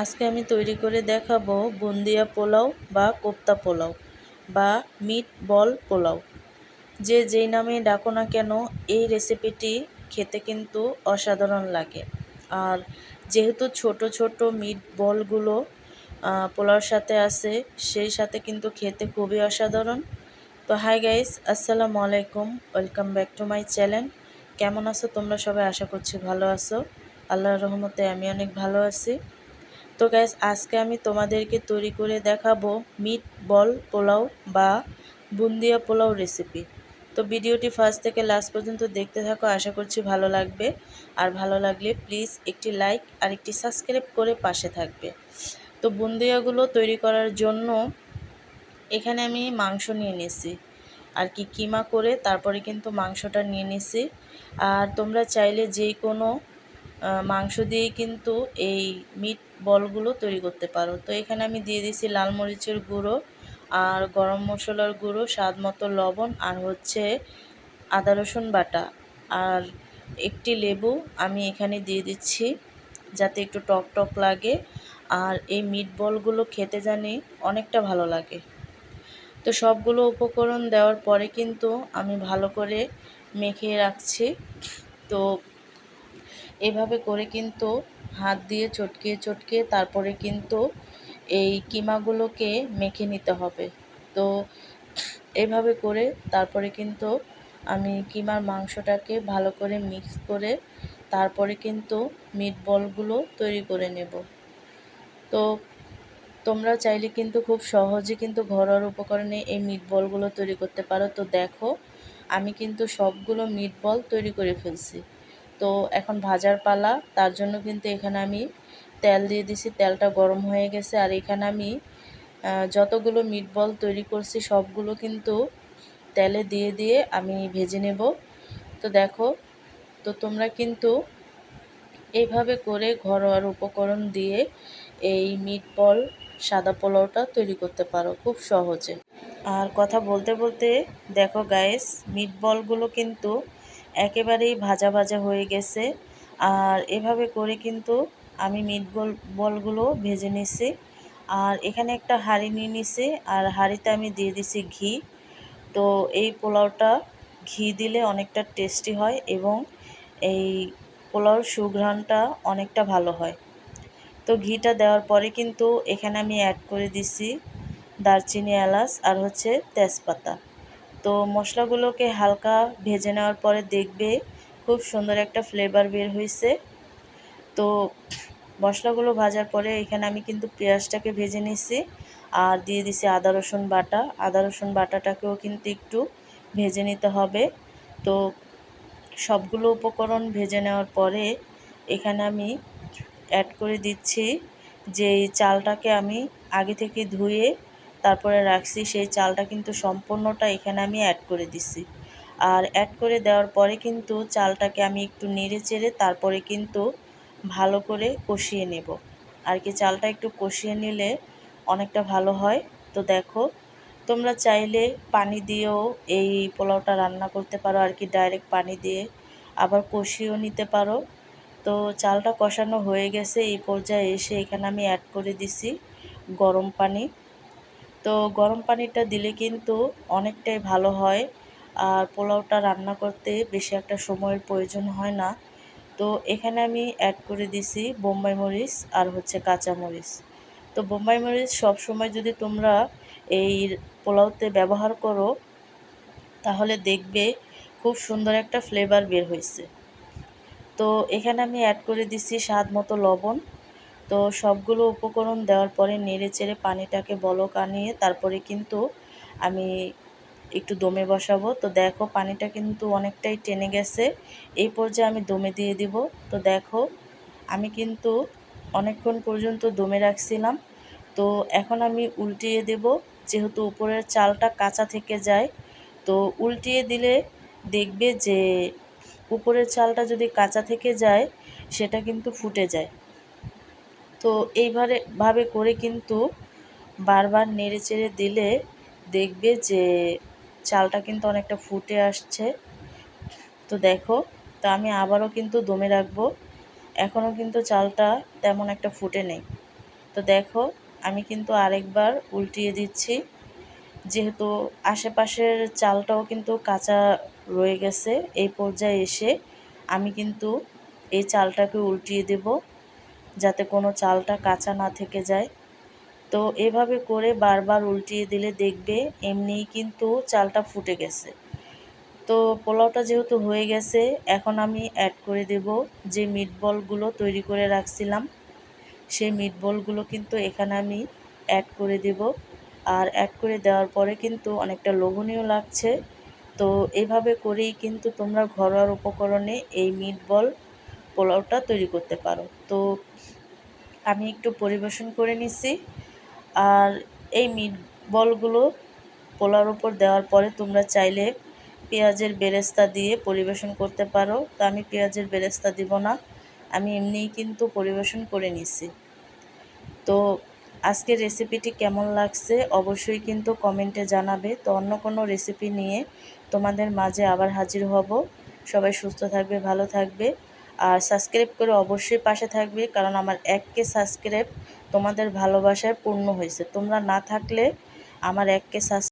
আজকে আমি তৈরি করে দেখাবো বুন্দিয়া পোলাও বা কোপ্তা পোলাও বা মিট বল পোলাও। যে যেই নামে ডাকো না কেন, এই রেসিপিটি খেতে কিন্তু অসাধারণ লাগে। আর যেহেতু ছোট ছোট মিট বলগুলো পোলাওর সাথে আছে, সেই সাথে কিন্তু খেতে খুবই অসাধারণ। তো হাই গাইস, আসসালামু আলাইকুম, welcome back to my channel. কেমন আছো তোমরা সবাই? আশা করছি ভালো আছো। আল্লাহর রহমতে আমি অনেক ভালো আছি। তো গ্যাস আজকে আমি তোমাদেরকে তৈরি করে দেখাবো মিট বল পোলাও বা বুন্দিয়া পোলাও রেসিপি তো ভিডিওটি ফার্স্ট থেকে লাস্ট পর্যন্ত দেখতে থাকো, আশা করছি ভালো লাগবে। আর ভালো লাগলে প্লিজ একটি লাইক আর একটি সাবস্ক্রাইব করে পাশে থাকবে। তো বুন্দিয়াগুলো তৈরি করার জন্য এখানে আমি মাংস নিয়ে নিছি আর কি কিমা করে তারপরে কিন্তু মাংসটা নিয়ে নিছি আর তোমরা চাইলে যে কোনো মাংস দিয়ে কিন্তু এই মিট বলগুলো তৈরি করতে পারো। তো এখানে আমি দিয়ে দিয়েছি লাল মরিচের গুঁড়ো আর গরম মশলার গুঁড়ো, স্বাদ মতো লবণ আর হচ্ছে আদা রসুন বাটা। আর একটি লেবু আমি এখানে দিয়ে দিচ্ছি যাতে একটু টক টক লাগে আর এই মিট বলগুলো খেতে জানি অনেকটা ভালো লাগে। তো সবগুলো উপকরণ দেওয়ার পরে কিন্তু আমি ভালো করে মেখে রাখছি। তো এভাবে করে কিন্তু হাত দিয়ে চটকিয়ে চটকিয়ে তারপরে কিন্তু এই কিমাগুলোকে মেখে নিতে হবে। তো এভাবে করে তারপরে কিন্তু আমি কিমার মাংসটাকে ভালো করে মিক্স করে তারপরে কিন্তু মিট বলগুলো তৈরি করে নেব। তো তোমরা চাইলে কিন্তু খুব সহজে কিন্তু ঘরোয়ার উপকরণে এই মিট বলগুলো তৈরি করতে পারো। তো দেখো, আমি কিন্তু সবগুলো মিট বল তৈরি করে ফেলছি। তো এখন ভাজার পালা। তার জন্য কিন্তু এখানে আমি তেল দিয়ে দিছি। তেলটা গরম হয়ে গেছে। আর এখানে আমি যতগুলো মিট বল তৈরি করছি, সবগুলো কিন্তু তেলে দিয়ে দিয়ে আমি ভেজে নেব। তো দেখো, তো তোমরা কিন্তু এইভাবে করে ঘরোয়ার উপকরণ দিয়ে এই মিট বল সাদা পোলাওটা তৈরি করতে পারো খুব সহজে। আর কথা বলতে বলতে দেখো গায়েস মিট বলগুলো কিন্তু একেবারেই ভাজা ভাজা হয়ে গেছে। আর এভাবে করে কিন্তু আমি মিট বল বলগুলো ভেজে নিছি। আর এখানে একটা হাঁড়ি নিয়ে নিছি। আর হাঁড়িতে আমি দিয়ে দিছি ঘি। তো এই পোলাওটা ঘি দিলে অনেকটা টেস্টি হয় এবং এই পোলাওর সুঘ্রাণটা অনেকটা ভালো হয়। তো ঘিটা দেওয়ার পরে কিন্তু এখানে আমি অ্যাড করে দিছি দারচিনি এলাচ আর হচ্ছে তেজপাতা। তো মশলাগুলোকে হালকা ভেজে নেওয়ার পরে দেখবে খুব সুন্দর একটা ফ্লেভার বের হয়েছে তো মশলাগুলো ভাজার পরে এখানে আমি কিন্তু পেঁয়াজটাকে ভেজে নিছি আর দিয়ে দিছি আদা, রসুন বাটা। আদা, রসুন বাটাটাকেও কিন্তু একটু ভেজে নিতে হবে। তো সবগুলো উপকরণ ভেজে নেওয়ার পরে এখানে আমি অ্যাড করে দিচ্ছি যে চালটাকে আমি আগে থেকে ধুয়ে তারপরে রাখছি, সেই চালটা কিন্তু সম্পূর্ণটা এখানে আমি অ্যাড করে দিছি। আর অ্যাড করে দেওয়ার পরে কিন্তু চালটাকে আমি একটু নেড়ে চেড়ে তারপরে কিন্তু ভালো করে কষিয়ে নেব। আর কি চালটা একটু কষিয়ে নিলে অনেকটা ভালো হয়। তো দেখো, তোমরা চাইলে পানি দিয়েও এই পোলাওটা রান্না করতে পারো, আর কি ডাইরেক্ট পানি দিয়ে আবার কষিয়েও নিতে পারো। তো চালটা কষানো হয়ে গেছে, এই পর্যায়ে এসে এখানে আমি অ্যাড করে দিছি গরম পানি। তো গরম পানিটা দিলে কিন্তু অনেকটাই ভালো হয়। আর পোলাওটা রান্না করতে বেশি একটা সময়ের প্রয়োজন হয় না। তো এখানে আমি অ্যাড করে দিছি বোম্বাই মরিচ আর হচ্ছে কাঁচা মরিচ। তো বোম্বাই মরিচ সব সময় যদি তোমরা এই পোলাওতে ব্যবহার করো, তাহলে দেখবে খুব সুন্দর একটা ফ্লেভার বের হয়েছে তো এখানে আমি অ্যাড করে দিছি স্বাদ মতো লবণ। তো সবগুলো উপকরণ দেওয়ার পরে নেড়ে চেড়ে পানিটাকে বলক আনিয়ে তারপরে কিন্তু আমি একটু দমে বসাবো। তো দেখো পানিটা কিন্তু অনেকটাই টেনে গেছে। এই পর্যায়ে আমি দমে দিয়ে দিব। তো দেখো আমি কিন্তু অনেকক্ষণ পর্যন্ত দমে রাখছিলাম। তো এখন আমি উল্টিয়ে দেব। যেহেতু উপরের চালটা কাঁচা থেকে যায়, তো উল্টিয়ে দিলে দেখবে যে উপরের চালটা যদি কাঁচা থেকে যায়, সেটা কিন্তু ফুটে যায়। তো এইভাবে ভাবে করে কিন্তু বারবার নেড়ে চেড়ে দিলে দেখবে যে চালটা কিন্তু অনেকটা ফুটে আসছে। তো দেখো, তো আমি আবারও কিন্তু দমে রাখব। এখনও কিন্তু চালটা তেমন একটা ফুটে নেই। তো দেখো, আমি কিন্তু আরেকবার উল্টিয়ে দিচ্ছি। যেহেতু আশেপাশের চালটাও কিন্তু কাঁচা রয়ে গেছে, এই পর্যায়ে এসে আমি কিন্তু এই চালটাকে উল্টিয়ে দেব। যাতে কোনো চালটা কাঁচা না থেকে যায়। তো এভাবে করে বারবার উল্টিয়ে দিলে দেখবে এমনিই কিন্তু চালটা ফুটে গেছে। তো পোলাওটা যেহেতু হয়ে গেছে, এখন আমি অ্যাড করে দেব যে মিট বলগুলো তৈরি করে রাখছিলাম। সেই মিট বলগুলো কিন্তু এখানে আমি অ্যাড করে দেব। আর অ্যাড করে দেওয়ার পরে কিন্তু অনেকটা লোভনীয় লাগছে। তো এভাবে করেই কিন্তু তোমরা ঘরোয়ার উপকরণে এই মিট বল পোলাওটা তৈরি করতে পারো। তো আমি একটু পরিবেশন করে নিছি। আর এই মিট বলগুলো পোলাওর উপর দেওয়ার পরে তোমরা চাইলে পেঁয়াজের বেরেস্তা দিয়ে পরিবেশন করতে পারো। তো আমি পেঁয়াজের বেরেস্তা দিব না, আমি এমনিই কিন্তু পরিবেশন করে নিছি। তো আজকের রেসিপিটি কেমন লাগছে অবশ্যই কিন্তু কমেন্টে জানাবে। তো অন্য কোনো রেসিপি নিয়ে তোমাদের মাঝে আবার হাজির হব। সবাই সুস্থ থাকবে, ভালো থাকবে। আর সাবস্ক্রাইব করে অবশ্যই পাশে থাকবে, কারণ আমার এককে সাবস্ক্রাইব তোমাদের ভালোবাসায় পূর্ণ হয়েছে। তোমরা না থাকলে আমার এককে সাবস্ক্রাইব